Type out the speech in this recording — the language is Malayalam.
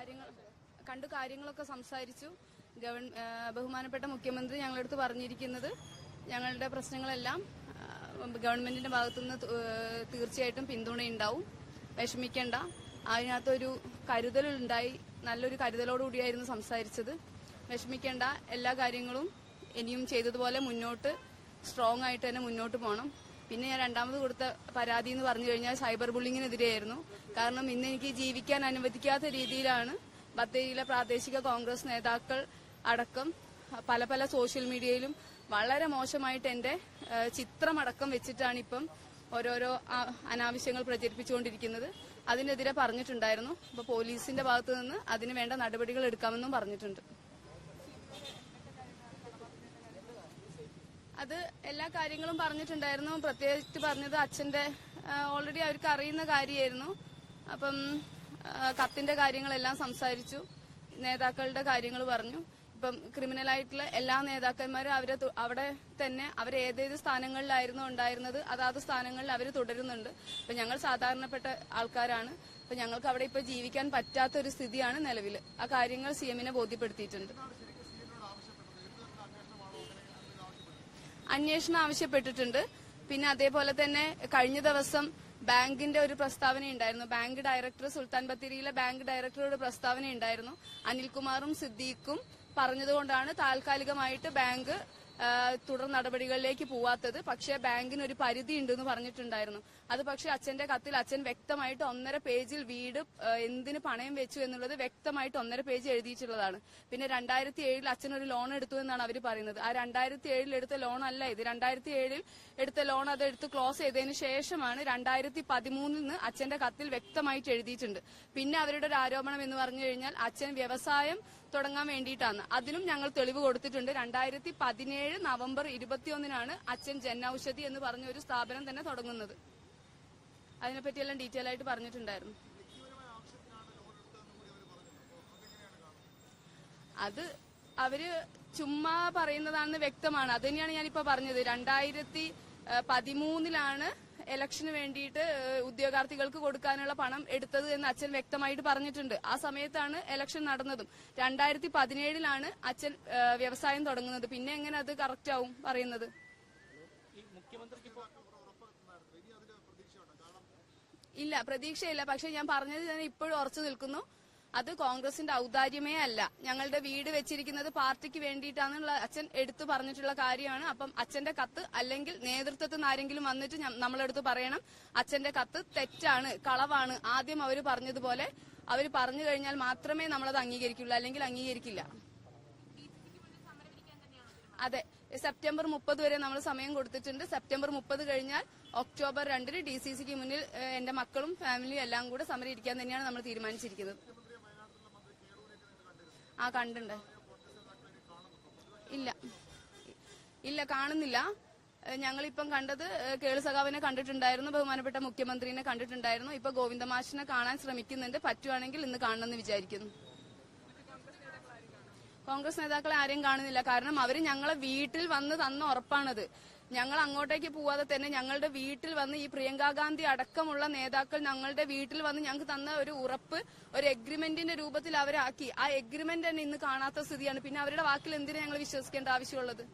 കാര്യങ്ങൾ കണ്ടു കാര്യങ്ങളൊക്കെ സംസാരിച്ചു. ഗവൺ ബഹുമാനപ്പെട്ട മുഖ്യമന്ത്രി ഞങ്ങളടുത്ത് പറഞ്ഞിരിക്കുന്നത് ഞങ്ങളുടെ പ്രശ്നങ്ങളെല്ലാം ഗവൺമെന്റിന്റെ ഭാഗത്തുനിന്ന് തീർച്ചയായിട്ടും പിന്തുണയുണ്ടാവും. വിഷമിക്കേണ്ട. അതിനകത്തൊരു കരുതലുണ്ടായി. നല്ലൊരു കരുതലോടുകൂടിയായിരുന്നു സംസാരിച്ചത്. വിഷമിക്കേണ്ട. എല്ലാ കാര്യങ്ങളും ഇനിയും ചെയ്തതുപോലെ മുന്നോട്ട് സ്ട്രോങ് ആയിട്ട് തന്നെ മുന്നോട്ട് പോകണം പിന്നെ ഞാൻ രണ്ടാമത് കൊടുത്ത പരാതി എന്ന് പറഞ്ഞു കഴിഞ്ഞാൽ സൈബർ ബുള്ളിങ്ങിനെതിരെയായിരുന്നു. കാരണം ഇന്ന് എനിക്ക് ജീവിക്കാൻ അനുവദിക്കാത്ത രീതിയിലാണ് ബത്തേരിയിലെ പ്രാദേശിക കോൺഗ്രസ് നേതാക്കൾ അടക്കം പല പല സോഷ്യൽ മീഡിയയിലും വളരെ മോശമായിട്ട് എന്റെ ചിത്രമടക്കം വെച്ചിട്ടാണ് ഇപ്പം ഓരോരോ അനാവശ്യങ്ങൾ പ്രചരിപ്പിച്ചുകൊണ്ടിരിക്കുന്നത്. അതിനെതിരെ പറഞ്ഞിട്ടുണ്ടായിരുന്നു. അപ്പൊ പോലീസിന്റെ ഭാഗത്തു നിന്ന് അതിന് വേണ്ട നടപടികൾ എടുക്കാമെന്നും പറഞ്ഞിട്ടുണ്ട്. അത് എല്ലാ കാര്യങ്ങളും പറഞ്ഞിട്ടുണ്ടായിരുന്നു. പ്രത്യേകിച്ച് പറഞ്ഞത് അച്ഛന്റെ ഓൾറെഡി അവർക്ക് അറിയുന്ന കാര്യമായിരുന്നു. അപ്പം കത്തിന്റെ കാര്യങ്ങളെല്ലാം സംസാരിച്ചു. നേതാക്കളുടെ കാര്യങ്ങൾ പറഞ്ഞു. ഇപ്പം ക്രിമിനൽ ആയിട്ടുള്ള എല്ലാ നേതാക്കന്മാരും അവരെ അവിടെ തന്നെ അവർ ഏതേത് സ്ഥാനങ്ങളിലായിരുന്നു ഉണ്ടായിരുന്നത് അതാത് സ്ഥാനങ്ങളിൽ അവർ തുടരുന്നുണ്ട്. ഇപ്പൊ ഞങ്ങൾ സാധാരണപ്പെട്ട ആൾക്കാരാണ്. അപ്പൊ ഞങ്ങൾക്ക് അവിടെ ഇപ്പൊ ജീവിക്കാൻ പറ്റാത്ത ഒരു സ്ഥിതിയാണ് നിലവിൽ ആ കാര്യങ്ങൾ സി എമ്മിനെ ബോധ്യപ്പെടുത്തിയിട്ടുണ്ട്. അന്വേഷണം ആവശ്യപ്പെട്ടിട്ടുണ്ട്. പിന്നെ അതേപോലെ തന്നെ കഴിഞ്ഞ ദിവസം ബാങ്കിന്റെ ഒരു പ്രസ്താവന ഉണ്ടായിരുന്നു ബാങ്ക് ഡയറക്ടർ സുൽത്താൻ ബത്തേരിയിലെ ബാങ്ക് ഡയറക്ടറുടെ പ്രസ്താവന ഉണ്ടായിരുന്നു അനിൽകുമാറും സിദ്ദീഖും പറഞ്ഞതുകൊണ്ടാണ് താൽക്കാലികമായിട്ട് ബാങ്ക് തുടർ നടപടികളിലേക്ക് പോവാത്തത്. പക്ഷേ ബാങ്കിന് ഒരു പരിധി ഉണ്ടെന്ന് പറഞ്ഞിട്ടുണ്ടായിരുന്നു. അത് പക്ഷേ അച്ഛന്റെ കത്തിൽ അച്ഛൻ വ്യക്തമായിട്ട് ഒന്നര പേജിൽ വീട് എന്തിന് പണയം വെച്ചു എന്നുള്ളത് വ്യക്തമായിട്ട് ഒന്നര പേജ് എഴുതിയിട്ടുള്ളതാണ്. പിന്നെ രണ്ടായിരത്തി ഏഴിൽ അച്ഛൻ ഒരു ലോൺ എടുത്തു എന്നാണ് അവർ പറയുന്നത്. ആ രണ്ടായിരത്തി ഏഴിൽ എടുത്ത ലോൺ അല്ല ഇത്. രണ്ടായിരത്തി ഏഴിൽ എടുത്ത ലോൺ അത് എടുത്ത് ക്ലോസ് ചെയ്തതിന് ശേഷമാണ് രണ്ടായിരത്തി പതിമൂന്നിൽ നിന്ന് അച്ഛന്റെ കത്തിൽ വ്യക്തമായിട്ട് എഴുതിയിട്ടുണ്ട്. പിന്നെ അവരുടെ ഒരു ആരോപണം എന്ന് പറഞ്ഞു കഴിഞ്ഞാൽ അച്ഛൻ വ്യവസായം തുടങ്ങാൻ വേണ്ടിയിട്ടാണ്. അതിനും ഞങ്ങൾ തെളിവ് കൊടുത്തിട്ടുണ്ട്. രണ്ടായിരത്തി പതിനേഴ് നവംബർ ഇരുപത്തിയൊന്നിനാണ് അച്ഛൻ ജൻ ഔഷധി എന്ന് പറഞ്ഞ ഒരു സ്ഥാപനം തന്നെ തുടങ്ങുന്നത്. അതിനെപ്പറ്റിയെല്ലാം ഡീറ്റെയിൽ ആയിട്ട് പറഞ്ഞിട്ടുണ്ടായിരുന്നു. അത് അവർ ചുമ്മാ പറയുന്നതാണെന്ന് വ്യക്തമാണ്. അത് തന്നെയാണ് ഞാനിപ്പോ പറഞ്ഞത്. രണ്ടായിരത്തി പതിമൂന്നിലാണ് ഇലക്ഷന് വേണ്ടിയിട്ട് ഉദ്യോഗാർത്ഥികൾക്ക് കൊടുക്കാനുള്ള പണം എടുത്തത് എന്ന് അച്ഛൻ വ്യക്തമായിട്ട് പറഞ്ഞിട്ടുണ്ട്. ആ സമയത്താണ് ഇലക്ഷൻ നടന്നതും. രണ്ടായിരത്തി പതിനേഴിലാണ് അച്ഛൻ വ്യവസായം തുടങ്ങുന്നത്. പിന്നെ എങ്ങനെ അത് കറക്റ്റ് ആവും പറയുന്നത്? ഇല്ല പ്രതീക്ഷയില്ല. പക്ഷെ ഞാൻ പറഞ്ഞത് ഞാൻ ഇപ്പോഴും ഉറച്ചു നിൽക്കുന്നു. അത് കോൺഗ്രസിന്റെ ഔദാര്യമേ അല്ല. ഞങ്ങളുടെ വീട് വെച്ചിരിക്കുന്നത് പാർട്ടിക്ക് വേണ്ടിയിട്ടാണെന്നുള്ള അച്ഛൻ എടുത്തു പറഞ്ഞിട്ടുള്ള കാര്യമാണ്. അപ്പം അച്ഛന്റെ കത്ത് അല്ലെങ്കിൽ നേതൃത്വത്തിൽ നിന്ന് ആരെങ്കിലും വന്നിട്ട് നമ്മളെടുത്ത് പറയണം. അച്ഛന്റെ കത്ത് തെറ്റാണ് കളവാണ്. ആദ്യം അവർ പറഞ്ഞതുപോലെ അവർ പറഞ്ഞു കഴിഞ്ഞാൽ മാത്രമേ നമ്മളത് അംഗീകരിക്കുള്ളൂ അല്ലെങ്കിൽ അംഗീകരിക്കില്ല. അതെ സെപ്റ്റംബർ മുപ്പത് വരെ നമ്മൾ സമയം കൊടുത്തിട്ടുണ്ട്. സെപ്റ്റംബർ മുപ്പത് കഴിഞ്ഞാൽ ഒക്ടോബർ രണ്ടിന് ഡി സി സിക്ക് മുന്നിൽ എന്റെ മക്കളും ഫാമിലിയും എല്ലാം കൂടെ സമരം ഇരിക്കാൻ തന്നെയാണ് നമ്മൾ തീരുമാനിച്ചിരിക്കുന്നത്. ആ കണ്ടുണ്ട് ഇല്ല. ഇല്ല കാണുന്നില്ല. ഞങ്ങളിപ്പം കണ്ടത് കേളുസഖാവിനെ സഖാവിനെ കണ്ടിട്ടുണ്ടായിരുന്നു ബഹുമാനപ്പെട്ട മുഖ്യമന്ത്രിനെ കണ്ടിട്ടുണ്ടായിരുന്നു. ഇപ്പൊ ഗോവിന്ദമാഷിനെ കാണാൻ ശ്രമിക്കുന്നുണ്ട്. പറ്റുവാണെങ്കിൽ ഇന്ന് കാണണമെന്ന് വിചാരിക്കുന്നു. കോൺഗ്രസ് നേതാക്കളെ ആരെയും കാണുന്നില്ല. കാരണം അവർ ഞങ്ങളെ വീട്ടിൽ വന്ന് തന്ന ഉറപ്പാണത്. ഞങ്ങൾ അങ്ങോട്ടേക്ക് പോവാതെ തന്നെ ഞങ്ങളുടെ വീട്ടിൽ വന്ന് ഈ പ്രിയങ്കാ ഗാന്ധി അടക്കമുള്ള നേതാക്കൾ ഞങ്ങളുടെ വീട്ടിൽ വന്ന് ഞങ്ങൾക്ക് തന്ന ഒരു ഉറപ്പ് ഒരു എഗ്രിമെന്റിന്റെ രൂപത്തിൽ അവരാക്കി. ആ എഗ്രിമെന്റ് തന്നെ ഇന്ന് കാണാത്ത സ്ഥിതിയാണ്. പിന്നെ അവരുടെ വാക്കിൽ എന്തിനാ ഞങ്ങൾ വിശ്വസിക്കേണ്ട ആവശ്യമുള്ളത്?